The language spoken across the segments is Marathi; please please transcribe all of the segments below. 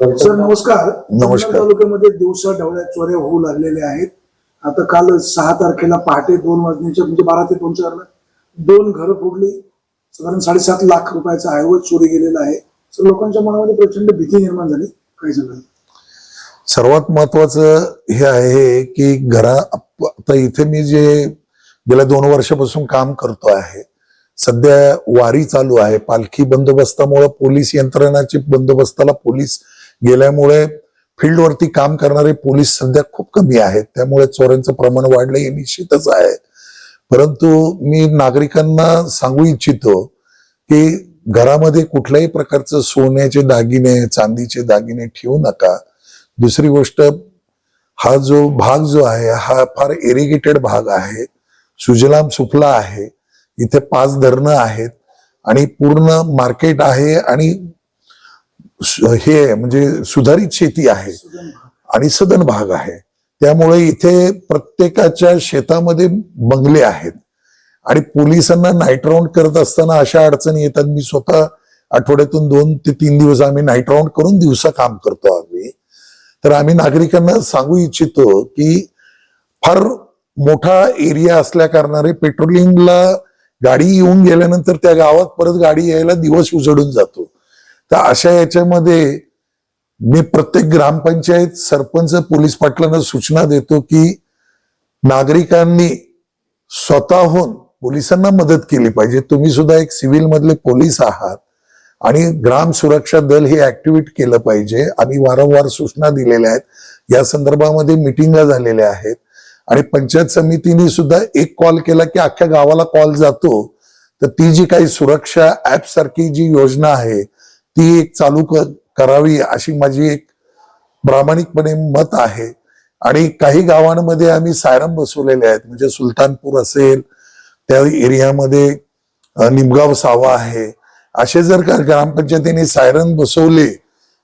सर नमस्कार. नमस्कार. तालुक्यामध्ये दिवसा ढवळ्या चोऱ्या होऊ लागलेल्या आहेत. आता काल सहा तारखेला पहाटे दोन वाजण्याच्या म्हणजे बारा ते दोनच्या दरम्यान दोन घरं फोडली. साधारण साडेसात लाख रुपयाचा ऐवज चोरी गेलेला आहे. तर लोकांच्या मनामध्ये प्रचंड भीती निर्माण झाली. काय सांगाल? सर्वात महत्वाचं हे आहे की घरा आता इथे मी जे गेल्या दोन वर्षापासून काम करतो आहे सध्या वारी चालू आहे. पालखी बंदोबस्तामुळे पोलीस यंत्रणाची बंदोबस्ताला पोलीस गेल्यामुळे फील्डवरती काम करणारे पोलीस सध्या खूप कमी आहेत. त्यामुळे चोऱ्यांचं प्रमाण वाढलं हे निश्चितच आहे. परंतु मी नागरिकांना सांगू इच्छितो की घरामध्ये कुठल्याही प्रकारचं सोन्याचे दागिने चांदीचे दागिने ठेवू नका. दुसरी गोष्ट हा जो भाग जो आहे हा फार इरिगेटेड भाग आहे. सुजलाम सुफला आहे. इथे पाच धरणं आहेत आणि पूर्ण मार्केट आहे आणि हे म्हणजे सुधारित शेती आहे आणि सदन भाग आहे. त्यामुळे इथे प्रत्येकाच्या शेतामध्ये बंगले आहेत. आणि पोलिसांना नाईट राऊंड करत असताना अशा अडचणी येतात. मी स्वतः आठवड्यातून दोन ते तीन दिवस आम्ही नाईट राऊंड करून दिवसा काम करतो आम्ही. तर आम्ही नागरिकांना सांगू इच्छितो की फार मोठा एरिया असल्या कारणाने पेट्रोलिंगला गाडी येऊन गेल्यानंतर त्या गावात परत गाडी यायला दिवस उजडून जातो. तर अशा याच्यामध्ये मी प्रत्येक ग्रामपंचायत सरपंच पोलीस पाटलांना सूचना देतो की नागरिकांनी स्वतःहून पोलिसांना मदत केली पाहिजे. तुम्ही सुद्धा एक सिव्हिल मधले पोलीस आहात आणि ग्राम सुरक्षा दल हे ऍक्टिव्हेट केलं पाहिजे. आम्ही वारंवार सूचना दिलेल्या आहेत. या संदर्भामध्ये मिटिंगा झालेल्या आहेत. आणि पंचायत समितीने सुद्धा एक कॉल केला की अख्ख्या गावाला कॉल जातो. तर ती जी काही सुरक्षा ऍप सारखी जी योजना आहे ती एक चालू करावी अशी माझी एक प्रामाणिकपणे मत आहे. आणि काही गावांमध्ये आम्ही सायरम बसवलेले आहेत. म्हणजे सुलतानपूर असेल त्या एरियामध्ये निमगाव सावा आहे. असे जर का ग्रामपंचायतीने सायरन बसवले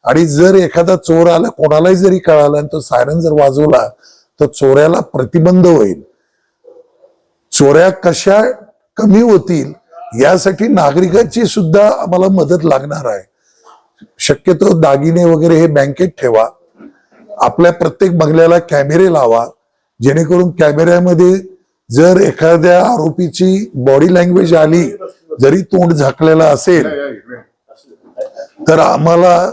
आणि जर एखादा चोर आला कोणालाही जरी कळाला आणि तो सायरन जर वाजवला तर चोऱ्याला प्रतिबंध होईल. चोऱ्या कशा कमी होतील यासाठी नागरिकाची सुद्धा आम्हाला मदत लागणार आहे. शक्यतो दागिने वगैरे हे बँकेत ठेवा. आपल्या प्रत्येक बंगल्याला कॅमेरे लावा. जेणेकरून कॅमेऱ्यामध्ये जर एखाद्या आरोपीची बॉडी लँग्वेज आली जरी तोंड झाकलेला असेल तर आम्हाला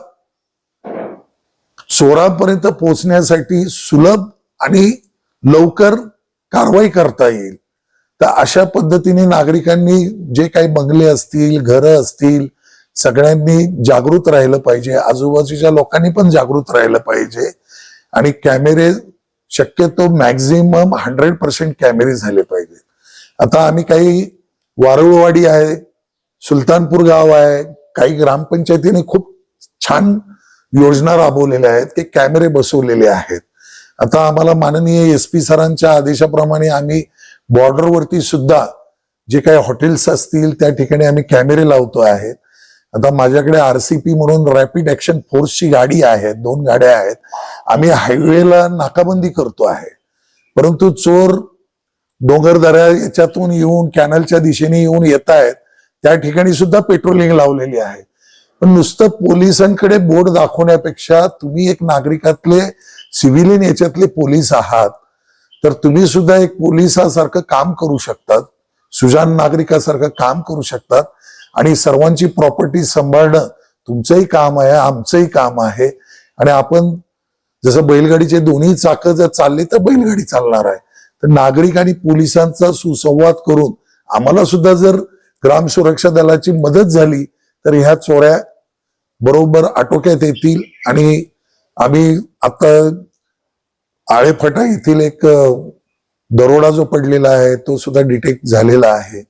चोरापर्यंत पोहोचण्यासाठी सुलभ आणि लवकर कारवाई करता येईल. तर अशा पद्धतीने नागरिकांनी जे काही बंगले असतील घरं असतील सगळ्यांनी जागृत राहिलं पाहिजे आजूबाजूच्या लोकांनी पण जागृत राहिलं पाहिजे. आणि कॅमेरे शक्यतो मॅक्झिमम हंड्रेड पर्सेंट कॅमेरे झाले पाहिजे. आता आम्ही काही वारुळवाडी आहे सुलतानपूर गाव आहे काही ग्रामपंचायतीने खूप छान योजना राबवलेल्या आहेत की कॅमेरे बसवलेले आहेत. आता आम्हाला माननीय एस पी सरांच्या आदेशाप्रमाणे आम्ही बॉर्डरवरती सुद्धा जे काही हॉटेल्स असतील त्या ठिकाणी आम्ही कॅमेरे लावतो आहेत आता माझ्याकडे आरसीपी म्हणून रॅपिड ऍक्शन फोर्सची गाडी आहे दोन गाड्या आहेत. आम्ही हायवेला नाकाबंदी करतो आहे. परंतु चोर डोंगरदऱ्या याच्यातून येऊन कॅनलच्या दिशेने येऊन येत आहेत. त्या ठिकाणी सुद्धा पेट्रोलिंग लावलेली आहे. पण नुसतं पोलिसांकडे बोर्ड दाखवण्यापेक्षा तुम्ही एक नागरिकातले सिव्हिलियन याच्यातले पोलीस आहात. तर तुम्ही सुद्धा एक पोलिसासारखं काम करू शकतात. सुजान नागरिकासारखं काम करू शकतात. आणि सर्वांची प्रॉपर्टी सांभाळणं तुमचंही काम आहे आमचंही काम आहे. आणि आपण जसं बैलगाडीचे दोन्ही चाक जर चालले तर बैलगाडी चालणार आहे. तर नागरिक आणि पोलिसांचा सुसंवाद करून आम्हाला सुद्धा जर ग्राम सुरक्षा दलाची मदत झाली तर ह्या चोऱ्या बरोबर आटोक्यात येतील. आणि आम्ही आता आळेफटा येथील एक दरोडा जो पडलेला आहे तो सुद्धा डिटेक्ट झालेला आहे.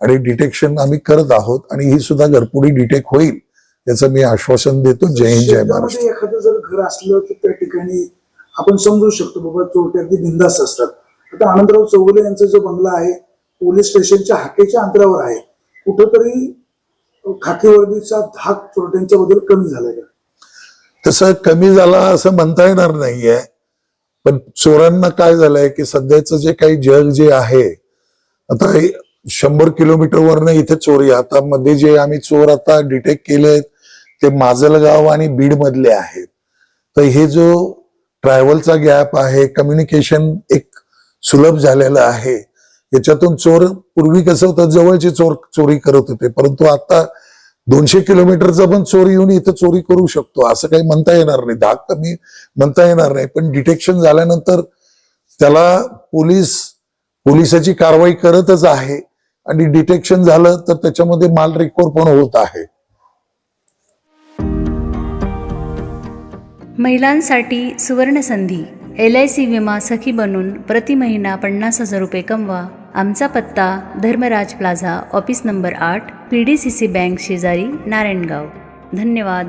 आणि डिटेक्शन आम्ही करत आहोत आणि ही सुद्धा घरपुडी डिटेक्ट होईल याचं मी आश्वासन देतो. जय हिंद जय महाराष्ट्र. एखादं जर घर असलं तर त्या ठिकाणी आपण समजू शकतो बाबा चोरटे अगदी बिंदास असतात. आता आनंदराव चौगुले यांचा जो बंगला आहे पोलीस स्टेशनच्या हाकेच्या अंतरावर आहे. कुठंतरी खाकी वर्दीचा धाक चोरट्यांच्या बद्दल कमी झालाय का? तसं कमी झाला असं म्हणता येणार नाहीये पण चोरांना काय झालंय की सध्याचं जे काही जग जे आहे आता शंभर किलोमीटरवरनं इथे चोरी आता मध्ये जे आम्ही चोर आता डिटेक्ट केले ते माजलगाव आणि बीड मधले आहेत. तर हे जो ट्रॅव्हलचा गॅप आहे कम्युनिकेशन एक सुलभ झालेलं आहे. याच्यातून चोर पूर्वी कसं होतं जवळचे चोर चोरी करत होते. परंतु आता दोनशे किलोमीटरचा पण चोर येऊन इथं चोरी करू शकतो. असं काही म्हणता येणार नाही. धाक कमी म्हणता येणार नाही. पण डिटेक्शन झाल्यानंतर त्याला पोलीस पोलिसाची कारवाई करतच आहे. आणि डिटेक्शन झालं तर त्याच्यामध्ये माल रिकवर पण होत आहे. महिलांसाठी सुवर्ण संधी एल आय सी विमा सखी बनून प्रति महिना पन्नास हजार रुपये कमवा. आमचा पत्ता धर्मराज प्लाझा ऑफिस नंबर आठ P D C C bank शेजारी नारायणगाव. धन्यवाद.